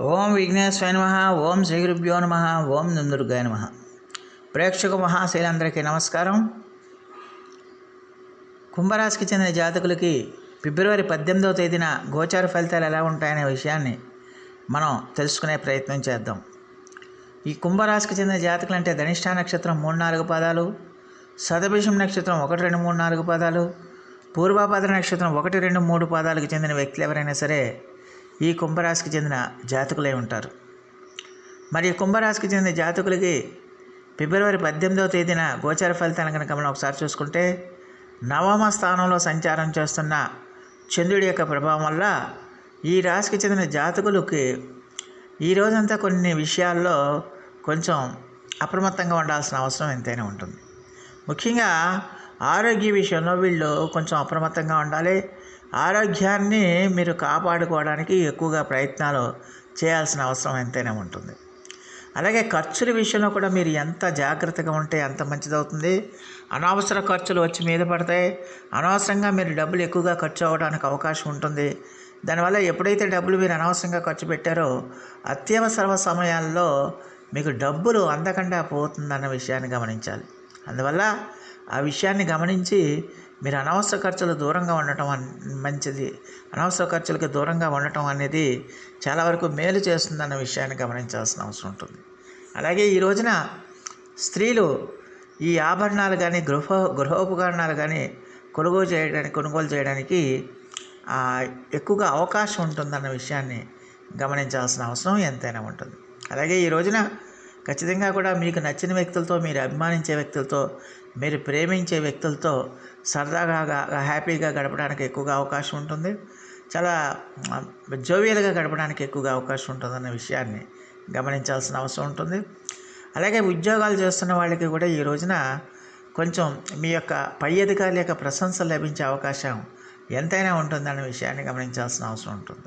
ఓం విఘ్నేశ్వర నమ ఓం శ్రీ గురుభ్యో నమ ఓం నందుర్గాయ నమ. ప్రేక్షక మహాశైలందరికీ నమస్కారం. కుంభరాశికి చెందిన జాతకులకి ఫిబ్రవరి పద్దెనిమిదవ తేదీన గోచార ఫలితాలు ఎలా ఉంటాయనే విషయాన్ని మనం తెలుసుకునే ప్రయత్నం చేద్దాం. ఈ కుంభరాశికి చెందిన జాతకులు అంటే ధనిష్ఠా నక్షత్రం మూడు నాలుగు పదాలు సతభిషం నక్షత్రం ఒకటి రెండు మూడు నాలుగు పదాలు పూర్వాపాద నక్షత్రం ఒకటి రెండు మూడు పాదాలకు చెందిన వ్యక్తులు ఎవరైనా సరే ఈ కుంభరాశికి చెందిన జాతకులై ఉంటారు. మరి కుంభరాశికి చెందిన జాతకులకి ఫిబ్రవరి పద్దెనిమిదవ తేదీన గోచర ఫలితాలను కనుక మనం ఒకసారి చూసుకుంటే నవమ స్థానంలో సంచారం చేస్తున్న చంద్రుడి యొక్క ప్రభావం వల్ల ఈ రాశికి చెందిన జాతకులకి ఈ రోజంతా కొన్ని విషయాల్లో కొంచెం అప్రమత్తంగా ఉండాల్సిన అవసరం ఎంతైనా ఉంటుంది. ముఖ్యంగా ఆరోగ్య విషయంలో వీళ్ళు కొంచెం అప్రమత్తంగా ఉండాలి. ఆరోగ్యాన్ని మీరు కాపాడుకోవడానికి ఎక్కువగా ప్రయత్నాలు చేయాల్సిన అవసరం ఎంతైనా ఉంటుంది. అలాగే ఖర్చుల విషయంలో కూడా మీరు ఎంత జాగ్రత్తగా ఉంటే అంత మంచిదవుతుంది. అనవసర ఖర్చులు వచ్చి మీద పడతాయి. అనవసరంగా మీరు డబ్బులు ఎక్కువగా ఖర్చు అవ్వడానికి అవకాశం ఉంటుంది. దానివల్ల ఎప్పుడైతే డబ్బులు మీరు అనవసరంగా ఖర్చు పెట్టారో అత్యవసర సమయాల్లో మీకు డబ్బులు అందకుండా పోతుందన్న విషయాన్ని గమనించాలి. అందువల్ల ఆ విషయాన్ని గమనించి మీరు అనవసర ఖర్చులు దూరంగా ఉండటం మంచిది. అనవసర ఖర్చులకు దూరంగా ఉండటం అనేది చాలా వరకు మేలు చేస్తుందన్న విషయాన్ని గమనించాల్సిన అవసరం ఉంటుంది. అలాగే ఈ రోజున స్త్రీలు ఈ ఆభరణాలు కానీ గృహ గృహోపకరణాలు కానీ కొనుగోలు చేయడానికి కొనుగోలు చేయడానికి ఎక్కువగా అవకాశం ఉంటుందన్న విషయాన్ని గమనించాల్సిన అవసరం ఎంతైనా ఉంటుంది. అలాగే ఈ రోజున ఖచ్చితంగా కూడా మీకు నచ్చిన వ్యక్తులతో మీరు అభిమానించే వ్యక్తులతో మీరు ప్రేమించే వ్యక్తులతో సరదాగా హ్యాపీగా గడపడానికి ఎక్కువగా అవకాశం ఉంటుంది. చాలా జోవియల్గా గడపడానికి ఎక్కువగా అవకాశం ఉంటుందన్న విషయాన్ని గమనించాల్సిన అవసరం ఉంటుంది. అలాగే ఉద్యోగాలు చేస్తున్న వాళ్ళకి కూడా ఈ రోజున కొంచెం మీ యొక్క పై అధికారుల యొక్క ప్రశంసలు లభించే అవకాశం ఎంతైనా ఉంటుందన్న విషయాన్ని గమనించాల్సిన అవసరం ఉంటుంది.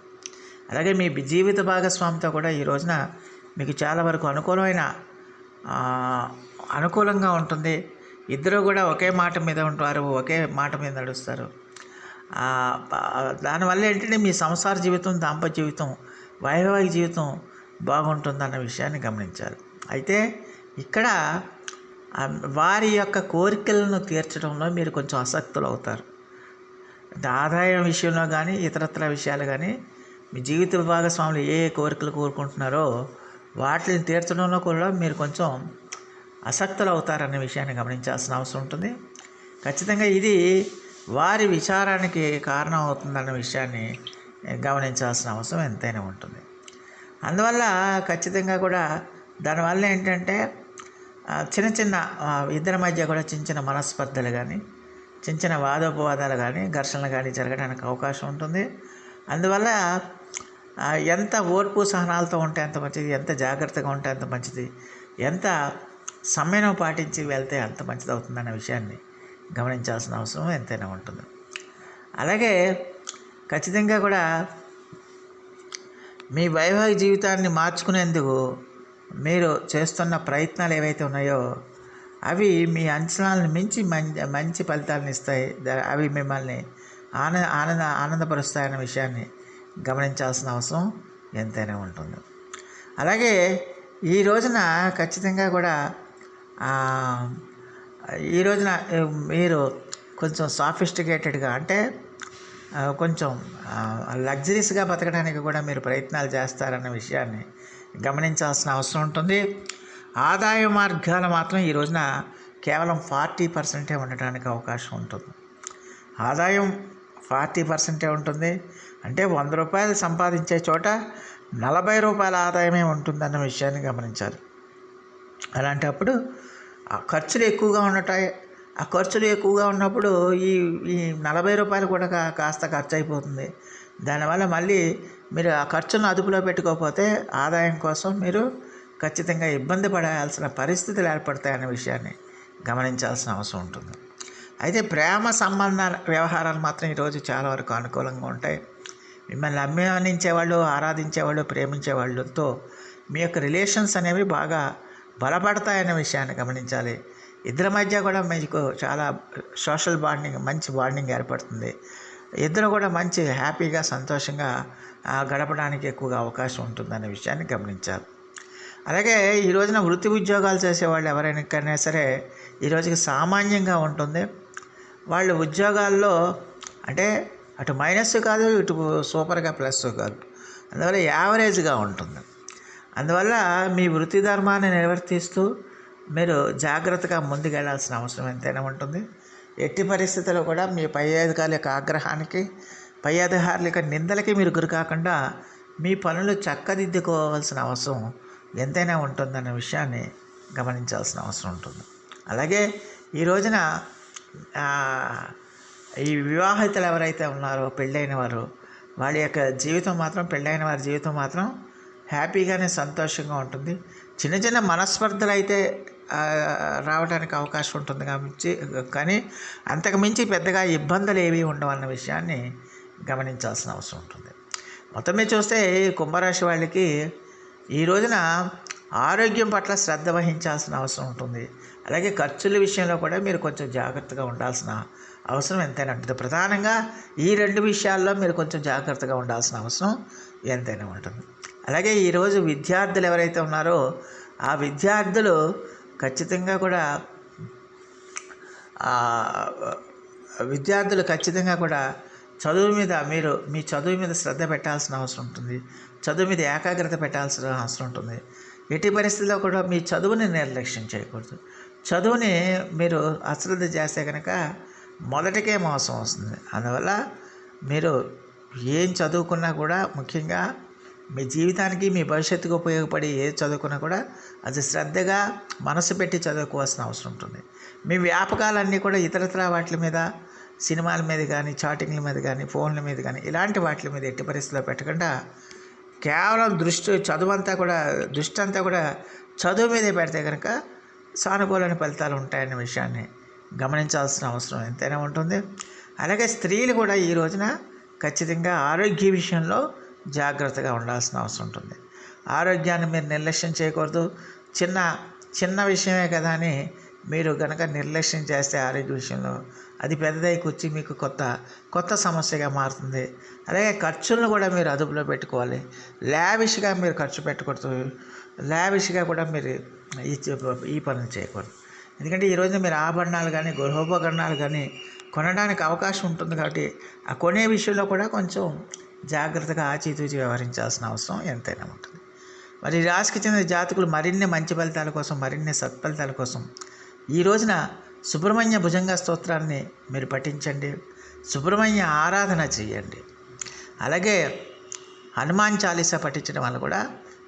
అలాగే మీ జీవిత భాగస్వామితో కూడా ఈ రోజున మీకు చాలా వరకు అనుకూలమైన అనుకూలంగా ఉంటుంది. ఇద్దరు కూడా ఒకే మాట మీద ఉంటారు ఒకే మాట మీద నడుస్తారు. దానివల్ల ఏంటంటే మీ సంసార జీవితం దాంపత్య జీవితం వైవాహిక జీవితం బాగుంటుందన్న విషయాన్ని గమనించాలి. అయితే ఇక్కడ వారి యొక్క కోరికలను తీర్చడంలో మీరు కొంచెం ఆసక్తులు అవుతారు. ఆదాయం విషయంలో కానీ ఇతరత్ర విషయాలు కానీ మీ జీవిత భాగస్వాములు ఏ కోరికలు కోరుకుంటున్నారో వాటిని తీర్చడంలో కూడా మీరు కొంచెం అసక్తులు అవుతారనే విషయాన్ని గమనించాల్సిన అవసరం ఉంటుంది. ఖచ్చితంగా ఇది వారి విచారానికి కారణం అవుతుందన్న విషయాన్ని గమనించాల్సిన అవసరం ఎంతైనా ఉంటుంది. అందువల్ల ఖచ్చితంగా కూడా దానివల్ల ఏంటంటే చిన్న చిన్న ఇద్దరి మధ్య కూడా చిన్న చిన్న మనస్పర్ధలు కానీ చిన్న చిన్న వాదోపవాదాలు కానీ ఘర్షణలు కానీ జరగడానికి అవకాశం ఉంటుంది. అందువల్ల ఎంత ఓర్పు సహనాలతో ఉంటే అంత మంచిది ఎంత జాగ్రత్తగా ఉంటే అంత మంచిది ఎంత సమయం పాటించి వెళ్తే అంత మంచిది అవుతుందన్న విషయాన్ని గమనించాల్సిన అవసరం ఎంతైనా ఉంటుంది. అలాగే ఖచ్చితంగా కూడా మీ వైవాహిక జీవితాన్ని మార్చుకునేందుకు మీరు చేస్తున్న ప్రయత్నాలు ఏవైతే ఉన్నాయో అవి మీ అంచనాలను మించి మంచి మంచి ఫలితాలను ఇస్తాయి. అవి మిమ్మల్ని ఆనంద ఆనంద ఆనందపరుస్తాయన్న విషయాన్ని గమనించాల్సిన అవసరం ఎంతైనా ఉంటుంది. అలాగే ఈ రోజున ఖచ్చితంగా కూడా ఈ రోజున మీరు కొంచెం సాఫిస్టికేటెడ్గా అంటే కొంచెం లగ్జరీస్గా బతకడానికి కూడా మీరు ప్రయత్నాలు చేస్తారన్న విషయాన్ని గమనించాల్సిన అవసరం ఉంటుంది. ఆదాయ మార్గాలు మాత్రం ఈ రోజున కేవలం ఫార్టీ పర్సెంటే ఉండటానికి అవకాశం ఉంటుంది. ఆదాయం ఫార్టీ పర్సెంటే ఉంటుంది. అంటే వంద రూపాయలు సంపాదించే చోట నలభై రూపాయల ఆదాయమే ఉంటుందన్న విషయాన్ని గమనించాలి. అలాంటప్పుడు ఆ ఖర్చులు ఎక్కువగా ఉండటాయి ఆ ఖర్చులు ఎక్కువగా ఉన్నప్పుడు ఈ ఈ నలభై రూపాయలు కూడా కాస్త ఖర్చు అయిపోతుంది దానివల్ల మళ్ళీ మీరు ఆ ఖర్చును అదుపులో పెట్టుకోకపోతే ఆదాయం కోసం మీరు ఖచ్చితంగా ఇబ్బంది పడాల్సిన పరిస్థితులు ఏర్పడతాయనే విషయాన్ని గమనించాల్సిన అవసరం ఉంటుంది. అయితే ప్రేమ సంబంధ వ్యవహారాలు మాత్రం ఈరోజు చాలా వరకు అనుకూలంగా ఉంటాయి. మిమ్మల్ని అభిమానించేవాళ్ళు ఆరాధించేవాళ్ళు ప్రేమించేవాళ్ళతో మీ యొక్క రిలేషన్స్ అనేవి బాగా బలపడతాయనే విషయాన్ని గమనించాలి. ఇద్దరి మధ్య కూడా మీకు చాలా సోషల్ బాండింగ్ మంచి బాండింగ్ ఏర్పడుతుంది. ఇద్దరు కూడా మంచి హ్యాపీగా సంతోషంగా గడపడానికి ఎక్కువగా అవకాశం ఉంటుందనే విషయాన్ని గమనించాలి. అలాగే ఈ రోజున వృత్తి ఉద్యోగాలు చేసేవాళ్ళు ఎవరైనా సరే ఈ రోజుకి సామాన్యంగా ఉంటుంది. వాళ్ళు ఉద్యోగాల్లో అంటే అటు మైనస్ కాదు ఇటు సూపర్గా ప్లస్ కాదు. అందువల్ల యావరేజ్గా ఉంటుంది. అందువల్ల మీ వృత్తి ధర్మాన్ని నిర్వర్తిస్తూ మీరు జాగ్రత్తగా ముందుకెళ్ళాల్సిన అవసరం ఎంతైనా ఉంటుంది. ఎట్టి పరిస్థితుల్లో కూడా మీ పై అధికారుల యొక్క ఆగ్రహానికి పై అధికారుల యొక్క నిందలకి మీరు గురి కాకుండా మీ పనులు చక్కదిద్దుకోవాల్సిన అవసరం ఎంతైనా ఉంటుందన్న విషయాన్ని గమనించాల్సిన అవసరం ఉంటుంది. అలాగే ఈ రోజున ఈ వివాహితులు ఎవరైతే ఉన్నారో పెళ్ళైన వారు వాళ్ళ యొక్క జీవితం మాత్రం పెళ్ళైన వారి జీవితం మాత్రం హ్యాపీగానే సంతోషంగా ఉంటుంది. చిన్న చిన్న మనస్పర్ధలు అయితే రావడానికి అవకాశం ఉంటుంది కాబట్టి కానీ అంతకు మించి పెద్దగా ఇబ్బందులు ఏవి ఉండవన్న విషయాన్ని గమనించాల్సిన అవసరం ఉంటుంది. మొత్తం మీద చూస్తే కుంభరాశి వాళ్ళకి ఈ రోజున ఆరోగ్యం పట్ల శ్రద్ధ వహించాల్సిన అవసరం ఉంటుంది. అలాగే ఖర్చుల విషయంలో కూడా మీరు కొంచెం జాగ్రత్తగా ఉండాల్సిన అవసరం ఎంతైనా ఉంటుంది. ప్రధానంగా ఈ రెండు విషయాల్లో మీరు కొంచెం జాగ్రత్తగా ఉండాల్సిన అవసరం ఎంతైనా ఉంటుంది. అలాగే ఈరోజు విద్యార్థులు ఎవరైతే ఉన్నారో ఆ విద్యార్థులు ఖచ్చితంగా కూడా విద్యార్థులు ఖచ్చితంగా కూడా చదువు మీద మీరు మీ చదువు మీద శ్రద్ధ పెట్టాల్సిన అవసరం ఉంటుంది. చదువు మీద ఏకాగ్రత పెట్టాల్సిన అవసరం ఉంటుంది. ఎట్టి పరిస్థితుల్లో కూడా మీ చదువుని నిర్లక్ష్యం చేయకూడదు. చదువుని మీరు అశ్రద్ధ చేస్తే కనుక మొదటికే మోసం వస్తుంది. అందువల్ల మీరు ఏం చదువుకున్నా కూడా ముఖ్యంగా మీ జీవితానికి మీ భవిష్యత్తుకు ఉపయోగపడి ఏది చదువుకున్నా కూడా అది శ్రద్ధగా మనసు పెట్టి చదువుకోవాల్సిన అవసరం ఉంటుంది. మీ వ్యాపకాలన్నీ కూడా ఇతరతర వాటి మీద సినిమాల మీద కానీ చాటింగ్ల మీద కానీ ఫోన్ల మీద కానీ ఇలాంటి వాటి మీద ఎట్టి పరిస్థితిలో పెట్టకుండా కేవలం దృష్టి చదువు అంతా కూడా దృష్టి అంతా కూడా చదువు మీదే పెడితే కనుక సానుకూలమైన ఫలితాలు ఉంటాయన్న విషయాన్ని గమనించాల్సిన అవసరం ఎంతైనా ఉంటుంది. అలాగే స్త్రీలు కూడా ఈ రోజున ఖచ్చితంగా ఆరోగ్య విషయంలో జాగ్రత్తగా ఉండాల్సిన అవసరం ఉంటుంది. ఆరోగ్యాన్ని మీరు నిర్లక్ష్యం చేయకూడదు. చిన్న చిన్న విషయమే కదా అని మీరు కనుక నిర్లక్ష్యం చేస్తే ఆరోగ్య విషయంలో అది పెద్దదై కూర్చి మీకు కొత్త కొత్త సమస్యగా మారుతుంది. అలాగే ఖర్చులను కూడా మీరు అదుపులో పెట్టుకోవాలి. లావిష్గా మీరు ఖర్చు పెట్టకూడదు. లావిష్గా కూడా మీరు ఈ ఈ పనులు చేయకూడదు. ఎందుకంటే ఈరోజు మీరు ఆభరణాలు కానీ గృహోపకరణాలు కానీ కొనడానికి అవకాశం ఉంటుంది కాబట్టి ఆ కొనే విషయంలో కూడా కొంచెం జాగ్రత్తగా ఆచితూచి వ్యవహరించాల్సిన అవసరం ఎంతైనా ఉంటుంది. మరి రాశికి చెందిన జాతకులు మరిన్ని మంచి ఫలితాల కోసం మరిన్ని సత్ఫలితాల కోసం ఈ రోజున సుబ్రహ్మణ్య భుజంగ స్తోత్రాన్ని మీరు పఠించండి. సుబ్రహ్మణ్య ఆరాధన చేయండి. అలాగే హనుమాన్ చాలీసా పఠించడం వల్ల కూడా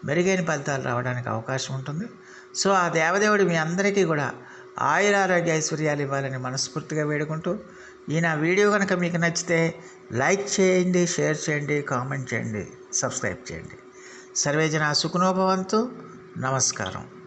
మెరుగైన ఫలితాలు రావడానికి అవకాశం ఉంటుంది. సో ఆ దేవదేవుడు మీ అందరికీ కూడా ఆయురారోగ్య ఐశ్వర్యాలు ఇవ్వాలని మనస్ఫూర్తిగా వేడుకుంటూ ఈ నా వీడియో కనుక మీకు నచ్చితే లైక్ చేయండి షేర్ చేయండి కామెంట్ చేయండి సబ్స్క్రైబ్ చేయండి. సర్వేజన సుఖనోభవంతు నమస్కారం.